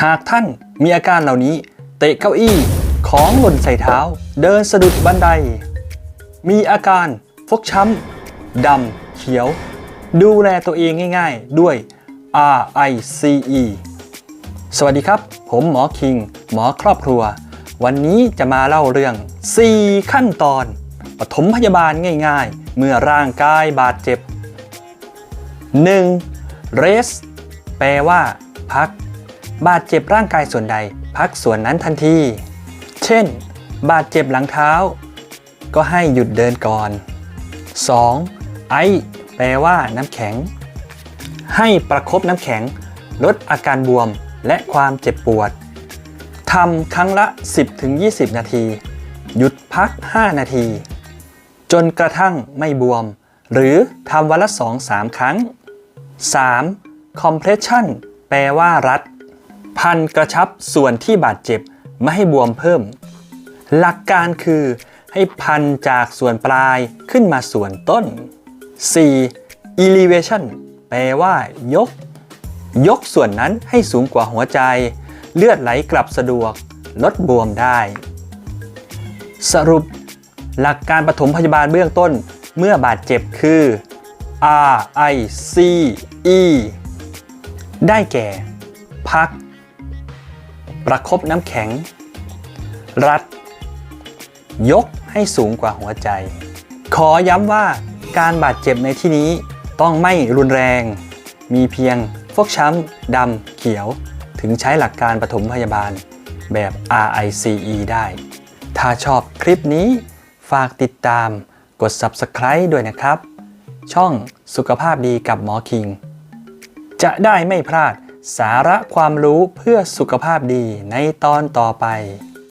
หากท่านมีอาการเหล่านี้ เตะเก้าอี้ของหล่นใส่เท้า เดินสะดุดบันได มีอาการฟกช้ำดำเขียว ดูแลตัวเองง่ายๆด้วย RICE สวัสดีครับ ผมหมอคิง หมอครอบครัว วันนี้จะมาเล่าเรื่อง 4 ขั้นตอนปฐมพยาบาลง่ายๆ เมื่อร่างกายบาดเจ็บ 1. rest แปลว่า พัก บาดเจ็บร่างกายส่วนใด พักส่วนนั้นทันที เช่น บาดเจ็บหลังเท้า ก็ให้หยุดเดินก่อน 2. ไอแปลว่าน้ำแข็ง ให้ประคบน้ำแข็ง ลดอาการบวมและความเจ็บปวดทำครั้งละ 10-20 นาที หยุดพัก 5 นาที จนกระทั่งไม่บวม หรือทำวันละ 2-3 ครั้ง 3. compression แปลว่ารัด พันกระชับส่วนที่บาดเจ็บไม่ให้บวมเพิ่ม หลักการคือให้พันจากส่วนปลายขึ้นมาส่วนต้น 4. elevation แปลว่ายก ยกส่วนนั้นให้สูงกว่าหัวใจ เลือดไหลกลับสะดวก ลดบวมได้ สรุป หลักการปฐมพยาบาลเบื้องต้นเมื่อบาดเจ็บคือ R I C E ได้แก่ พัก ประคบน้ำแข็ง รัด ยกให้สูงกว่าหัวใจ ขอย้ำว่าการบาดเจ็บในที่นี้ต้องไม่รุนแรง มีเพียงฟกช้ำดำเขียว ถึงใช้หลักการปฐมพยาบาลแบบ RICE ได้ ถ้าชอบคลิปนี้ ฝากติดตามกด Subscribe ด้วยนะครับ ช่องสุขภาพดีกับหมอคิง จะได้ไม่พลาด สาระความรู้เพื่อสุขภาพดีในตอนต่อไป